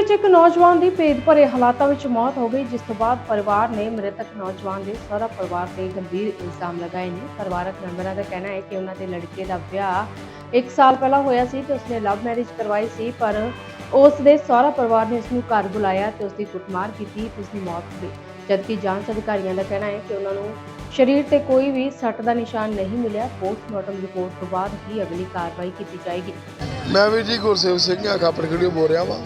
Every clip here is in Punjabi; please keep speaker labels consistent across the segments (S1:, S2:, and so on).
S1: ਵਿੱਚ ਇੱਕ ਨੌਜਵਾਨ ਦੀ ਭੇਦ ਭਰੇ ਹਾਲਾਤਾਂ ਵਿੱਚ ਮੌਤ ਹੋ ਗਈ, ਜਿਸ ਤੋਂ ਬਾਅਦ ਪਰਿਵਾਰ ਨੇ ਮ੍ਰਿਤਕ ਨੌਜਵਾਨ ਦੇ ਸਹੁਰਾ ਪਰਿਵਾਰ ਤੇ ਗੰਭੀਰ ਇਲਜ਼ਾਮ ਲਗਾਏ ਨੇ। ਪਰਿਵਾਰਕ ਮੈਂਬਰਾਂ ਦਾ ਕਹਿਣਾ ਹੈ ਕਿ ਉਹਨਾਂ ਦੇ ਲੜਕੇ ਦਾ ਵਿਆਹ 1 ਸਾਲ ਪਹਿਲਾਂ ਹੋਇਆ ਸੀ ਤੇ ਉਸਨੇ ਲਵ ਮੈਰਿਜ ਕਰਵਾਈ ਸੀ, ਪਰ ਉਸ ਦੇ ਸਹੁਰਾ ਪਰਿਵਾਰ ਨੇ ਉਸ ਨੂੰ ਘਰ ਬੁਲਾਇਆ ਤੇ ਉਸ ਦੀ ਕੁੱਟਮਾਰ ਕੀਤੀ, ਤੇ ਉਸ ਦੀ ਮੌਤ ਹੋ ਗਈ। ਜਦਕਿ ਜਾਂਚ ਅਧਿਕਾਰੀਆਂ ਦਾ ਕਹਿਣਾ ਹੈ ਕਿ ਉਹਨਾਂ ਨੂੰ ਸਰੀਰ ਤੇ ਕੋਈ ਵੀ ਸੱਟ ਦਾ ਨਿਸ਼ਾਨ ਨਹੀਂ ਮਿਲਿਆ। ਪੋਸਟਮਾਰਟਮ ਰਿਪੋਰਟ ਤੋਂ ਬਾਅਦ ਹੀ ਅਗਲੀ ਕਾਰਵਾਈ ਕੀਤੀ ਜਾਏਗੀ।
S2: ਮੈਂ ਵੀ ਜੀ ਗੁਰਸੇਵ ਸਿੰਘ ਆ, ਖਾਪੜ ਖੜੀਓ ਬੋਲ ਰਿਹਾ ਵਾਂ।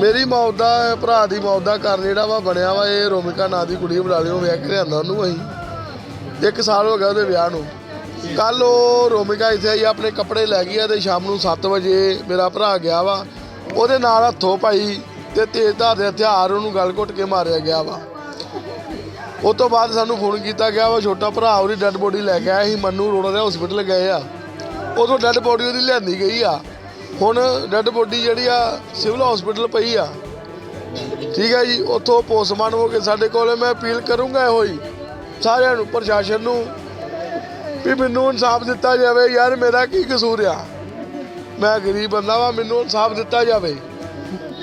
S2: ਮੇਰੀ ਮੌਤ ਦਾ, ਭਰਾ ਦੀ ਮੌਤ ਦਾ ਕਾਰਨ ਜਿਹੜਾ ਵਾ ਬਣਿਆ ਵਾ, ਇਹ ਰੋਮਿਕਾ ਨਾਂ ਦੀ ਕੁੜੀ ਬੁਲਾ ਲਿਓ, ਵਿਆਹ ਕੇ ਲਿਆਂਦਾ ਉਹਨੂੰ ਅਸੀਂ। ਇੱਕ ਸਾਲ ਹੋ ਗਿਆ ਉਹਦੇ ਵਿਆਹ ਨੂੰ। ਕੱਲ ਉਹ ਰੋਮਿਕਾ ਇੱਥੇ ਆਈ, ਆਪਣੇ ਕੱਪੜੇ ਲੈ ਗਈ ਆ ਤੇ ਸ਼ਾਮ ਨੂੰ 7 ਵਜੇ ਮੇਰਾ ਭਰਾ ਗਿਆ ਵਾ। ਉਹਦੇ ਨਾਲ ਹੱਥੋਂ ਪਾਈ ਤੇ ਤੇਜ਼ ਦੇ ਹਥਿਆਰ ਉਹਨੂੰ ਗਲ ਘੁੱਟ ਕੇ ਮਾਰਿਆ ਗਿਆ ਵਾ। ਉਸ ਤੋਂ ਬਾਅਦ ਸਾਨੂੰ ਫੋਨ ਕੀਤਾ ਗਿਆ ਵਾ, ਛੋਟਾ ਭਰਾ, ਉਹਦੀ ਡੈੱਡ ਬੋਡੀ ਲੈ ਕੇ ਆਇਆ ਸੀ, ਮੰਨੂ ਰੋਡ ਦੇ ਹਸਪੀਟਲ ਗਏ ਆ। ਉਦੋਂ ਡੈੱਡ ਬੋਡੀ ਉਹਦੀ ਲਿਆਂਦੀ ਗਈ ਆ। ਹੁਣ ਡੈੱਡ ਬੋਡੀ ਜਿਹੜੀ ਆ ਸਿਵਲ ਹਸਪੀਟਲ ਪਈ ਆ। ਠੀਕ ਹੈ ਜੀ ਉੱਥੋਂ ਪੋਸਟਮਾਰਟਮ ਹੋ ਕੇ ਸਾਡੇ ਕੋਲੇ ਮੈਂ ਅਪੀਲ ਕਰੂੰਗਾ ਇਹੋ ਹੀ ਸਾਰਿਆਂ ਨੂੰ ਪ੍ਰਸ਼ਾਸਨ ਨੂੰ ਵੀ ਮੈਨੂੰ ਇਨਸਾਫ ਦਿੱਤਾ ਜਾਵੇ। ਯਾਰ ਮੇਰਾ ਕੀ ਕਸੂਰ ਆ? ਮੈਂ ਗਰੀਬ ਬੰਦਾ ਵਾਂ ਮੈਨੂੰ ਇਨਸਾਫ ਦਿੱਤਾ ਜਾਵੇ।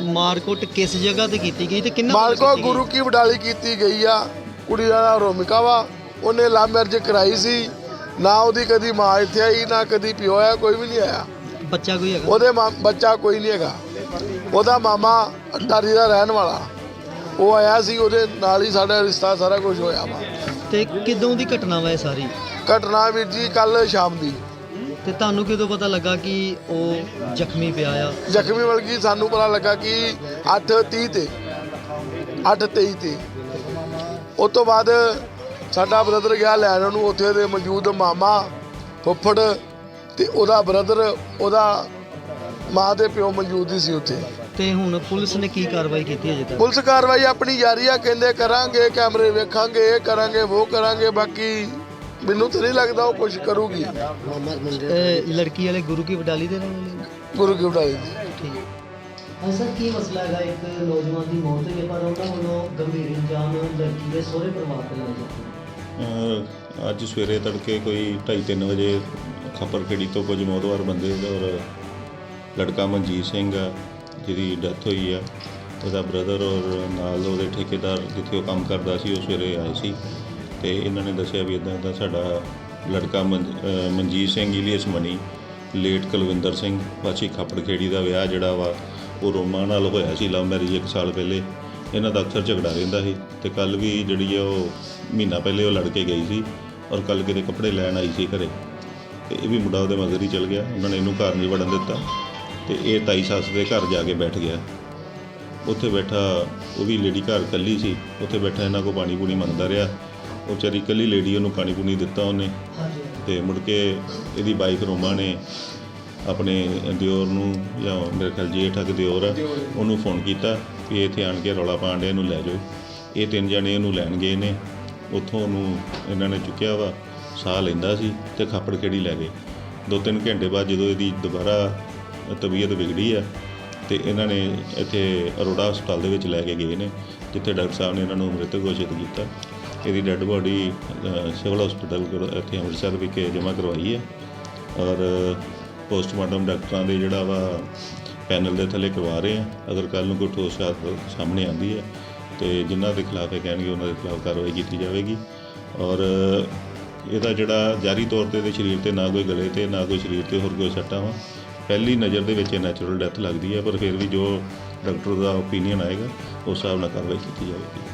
S3: ਮਾਰਕੁੱਟ ਕਿਸ ਜਗ੍ਹਾ ਤੇ ਕੀਤੀ ਗਈ ਤੇ ਕਿੰਨਾ
S2: ਮਾਲਕੋ? ਗੁਰੂ ਕੀ ਵਡਾਲੀ ਕੀਤੀ ਗਈ ਆ। ਕੁੜੀ ਦਾ ਰੋਮਿਕਾ ਵਾ। ਉਹਨੇ ਲਵ ਮੈਰਿਜ ਕਰਾਈ ਸੀ। ਨਾ ਉਹਦੀ ਕਦੀ ਮਾਂ ਇੱਥੇ ਆਈ ਨਾ ਕਦੀ ਪਿਓ ਆਇਆ ਕੋਈ ਵੀ ਨਹੀਂ ਆਇਆ।
S3: ਬੱਚਾ ਕੋਈ ਹੈਗਾ?
S2: ਉਹਦੇ ਮਾਂ ਬੱਚਾ ਕੋਈ ਨਹੀਂ ਹੈਗਾ। ਉਹਦਾ ਮਾਮਾ ਅਟਾਰੀ ਦਾ ਰਹਿਣ ਵਾਲਾ। ਉਹ ਆਇਆ ਸੀ ਉਹਦੇ ਨਾਲ ਹੀ ਸਾਡਾ ਰਿਸ਼ਤਾ ਸਾਰਾ ਕੁਝ ਹੋਇਆ ਵਾ।
S3: ਤੇ ਕਿਦੋਂ ਦੀ ਘਟਨਾ ਵਾ ਇਹ ਸਾਰੀ?
S2: ਘਟਨਾ ਵੀਰ ਜੀ ਕੱਲ ਸ਼ਾਮ ਦੀ।
S3: ਤੇ ਤੁਹਾਨੂੰ ਕਿਦੋਂ ਪਤਾ ਲੱਗਾ ਕਿ ਉਹ ਜ਼ਖਮੀ ਪਿਆ ਆ?
S2: ਜ਼ਖਮੀ ਬਲਕਿ ਸਾਨੂੰ ਪਤਾ ਲੱਗਾ ਕਿ 8:30 ਤੇ 8:23 ਤੇ। ਉਸ ਤੋਂ ਬਾਅਦ ਸਾਡਾ ਬ੍ਰਦਰ ਗਿਆ ਲੈਣ ਉਹਨੂੰ ਉੱਥੇ ਦੇ ਮੌਜੂਦ ਮਾਮਾ ਫੁੱਫੜ ਤੇ ਉਹਦਾ ਬ੍ਰਦਰ ਉਹਦਾ ਮਾਂ ਦੇ ਪਿਓ ਮੌਜੂਦ ਹੀ ਸੀ ਉੱਥੇ।
S3: ਤੇ ਹੁਣ ਪੁਲਿਸ ਨੇ ਕੀ ਕਾਰਵਾਈ ਕੀਤੀ ਅਜੇ ਤੱਕ?
S2: ਪੁਲਿਸ ਕਾਰਵਾਈ ਆਪਣੀ ਜਾਰੀ ਆ ਕਹਿੰਦੇ ਕਰਾਂਗੇ ਕੈਮਰੇ ਵੇਖਾਂਗੇ ਇਹ ਕਰਾਂਗੇ ਉਹ ਕਰਾਂਗੇ ਬਾਕੀ ਮੈਨੂੰ ਤਾਂ ਨਹੀਂ ਲੱਗਦਾ ਉਹ ਕੁਝ ਕਰੂਗੀ।
S3: ਇਹ ਲੜਕੀ ਵਾਲੇ ਗੁਰੂ ਕੀ ਵਡਾਲੀ ਦੇ?
S2: ਗੁਰੂ ਕੀ ਵਡਾਲੀ ਦੀ।
S3: ਠੀਕ। ਹੈ ਸਰ ਕੀ ਮਸਲਾ ਹੈਗਾ? ਇੱਕ ਨੌਜਵਾਨ ਦੀ ਮੌਤ ਹੈ ਪਰ ਉਹਨਾਂ ਵੱਲੋਂ ਗੰਭੀਰ ਇਲਜ਼ਾਮ ਲੜਕੀ ਦੇ ਸਹੁਰੇ ਪਰਿਵਾਰ ਤੇ ਲਾਏ ਜਾਂਦੇ ਨੇ
S4: ਅੱਜ ਸਵੇਰੇ ਤੜਕੇ ਕੋਈ 2:30 ਵਜੇ ਖੱਪਰਖੇੜੀ ਤੋਂ ਕੁਝ ਮੋਦਵਾਰ ਬੰਦੇ ਔਰ ਲੜਕਾ ਮਨਜੀਤ ਸਿੰਘ ਆ, ਜਿਹਦੀ ਡੈਥ ਹੋਈ ਆ। ਉਹਦਾ ਬ੍ਰਦਰ ਔਰ ਨਾਲ ਉਹਦੇ ਠੇਕੇਦਾਰ ਜਿੱਥੇ ਉਹ ਕੰਮ ਕਰਦਾ ਸੀ, ਉਹ ਸਵੇਰੇ ਆਏ ਸੀ। ਤੇ ਇਹਨਾਂ ਨੇ ਦੱਸਿਆ ਵੀ ਇਦਾਂ ਦਾ ਸਾਡਾ ਲੜਕਾ ਮਨ- ਮਨਜੀਤ ਸਿੰਘ ਇਲੀਅਸ ਮਨੀ, ਲੇਟ ਕੁਲਵਿੰਦਰ ਸਿੰਘ ਵਾਸੀ ਖੱਪੜਖੇੜੀ ਦਾ ਵਿਆਹ ਜਿਹੜਾ ਵਾ, ਉਹ ਰੋਮਾ ਨਾਲ ਹੋਇਆ ਸੀ, ਲਵ ਮੈਰਿਜ ਇੱਕ ਸਾਲ ਪਹਿਲੇ। ਇਹਨਾਂ ਦਾ ਅਕਸਰ ਝਗੜਾ ਰਹਿੰਦਾ ਸੀ। ਤੇ ਕੱਲ ਵੀ ਜਿਹੜੀ ਆ ਉਹ ਮਹੀਨਾ ਪਹਿਲੇ ਉਹ ਲੜ ਕੇ ਗਈ ਸੀ ਔਰ ਕੱਲ ਕਿਤੇ ਕੱਪੜੇ ਲੈਣ ਆਈ ਸੀ ਘਰੇ। ਤੇ ਇਹ ਵੀ ਮੁੰਡਾ ਉਹਦੇ ਮਗਰ ਹੀ ਚਲ ਗਿਆ। ਉਹਨਾਂ ਨੇ ਇਹਨੂੰ ਘਰ ਨਹੀਂ ਵੜਨ ਦਿੱਤਾ। ਤੇ ਇਹ ਤਾਈ ਸੱਸ ਦੇ ਘਰ ਜਾ ਕੇ ਬੈਠ ਗਿਆ। ਉੱਥੇ ਬੈਠਾ ਉਹ ਵੀ ਲੇਡੀ ਘਰ ਇਕੱਲੀ ਸੀ। ਉੱਥੇ ਬੈਠਾ ਇਹਨਾਂ ਕੋ ਪਾਣੀ ਪੂਣੀ ਮੰਗਦਾ ਰਿਹਾ। ਉਹ ਵਿਚਾਰੀ ਇਕੱਲੀ ਲੇਡੀ ਉਹਨੂੰ ਪਾਣੀ ਪੂਣੀ ਦਿੱਤਾ ਉਹਨੇ। ਤੇ ਮੁੜ ਕੇ ਇਹਦੀ ਬਾਈਕ ਰੋਮਾ ਨੇ ਆਪਣੇ ਦਿਓਰ ਨੂੰ ਜਾਂ ਮੇਰੇ ਖਿਆਲ ਜੇਠ ਆ ਕਿ ਦਿਓਰ ਆ ਉਹਨੂੰ ਫੋਨ ਕੀਤਾ ਵੀ ਇੱਥੇ ਆਣ ਕੇ ਰੌਲਾ ਪਾਣ ਦੇ ਇਹਨੂੰ ਲੈ ਜਾਓ। ਇਹ ਤਿੰਨ ਜਣੇ ਇਹਨੂੰ ਲੈਣ ਗਏ ਨੇ। ਉੱਥੋਂ ਉਹਨੂੰ ਇਹਨਾਂ ਨੇ ਚੁੱਕਿਆ ਵਾ, ਸਾਹ ਲੈਂਦਾ ਸੀ ਤੇ ਖਾਪੜ ਖੇੜੀ ਲੈ ਗਏ। ਦੋ ਤਿੰਨ ਘੰਟੇ ਬਾਅਦ ਜਦੋਂ ਇਹਦੀ ਦੁਬਾਰਾ ਤਬੀਅਤ ਵਿਗੜੀ ਆ ਤੇ ਇਹਨਾਂ ਨੇ ਇੱਥੇ ਅਰੋੜਾ ਹਸਪਤਾਲ ਦੇ ਵਿੱਚ ਲੈ ਕੇ ਗਏ ਨੇ, ਜਿੱਥੇ ਡਾਕਟਰ ਸਾਹਿਬ ਨੇ ਇਹਨਾਂ ਨੂੰ ਮ੍ਰਿਤ ਘੋਸ਼ਿਤ ਕੀਤਾ। ਇਹਦੀ ਡੈੱਡ ਬੋਡੀ ਸਿਵਲ ਹਸਪਤਾਲ ਇੱਥੇ ਅੰਮ੍ਰਿਤਸਰ ਵਿਖੇ ਜਮ੍ਹਾਂ ਕਰਵਾਈ ਹੈ ਔਰ ਪੋਸਟਮਾਰਟਮ ਡਾਕਟਰਾਂ ਦੇ ਜਿਹੜਾ ਵਾ ਪੈਨਲ ਦੇ ਥੱਲੇ ਕਰਵਾ ਰਹੇ ਆ। ਅਗਰ ਕੱਲ ਨੂੰ ਕੋਈ ਠੋਸ ਹਾਲਤ ਸਾਹਮਣੇ ਆਉਂਦੀ ਹੈ ਤੇ ਜਿਨ੍ਹਾਂ ਦੇ ਖਿਲਾਫ ਇਹ ਕਹਿਣਗੇ, ਉਹਨਾਂ ਦੇ ਖਿਲਾਫ ਕਾਰਵਾਈ ਕੀਤੀ ਜਾਵੇਗੀ। ਔਰ ਇਹਦਾ ਜਿਹੜਾ ਜਾਰੀ ਤੌਰ ਤੇ ਇਹਦੇ ਸਰੀਰ ਤੇ ਨਾ ਕੋਈ ਗਲੇ ਤੇ, ਨਾ ਕੋਈ ਸਰੀਰ ਤੇ ਹੋਰ ਕੋਈ ਸੱਟਾਂ ਵਾ। ਪਹਿਲੀ ਨਜ਼ਰ ਦੇ ਵਿੱਚ ਇਹ ਨੈਚੁਰਲ ਡੈਥ ਲੱਗਦੀ ਹੈ, ਪਰ ਫਿਰ ਵੀ ਜੋ ਡਾਕਟਰ ਦਾ ਓਪੀਨੀਅਨ ਆਏਗਾ, ਉਸ ਹਿਸਾਬ ਨਾਲ ਕਾਰਵਾਈ ਕੀਤੀ ਜਾਵੇਗੀ।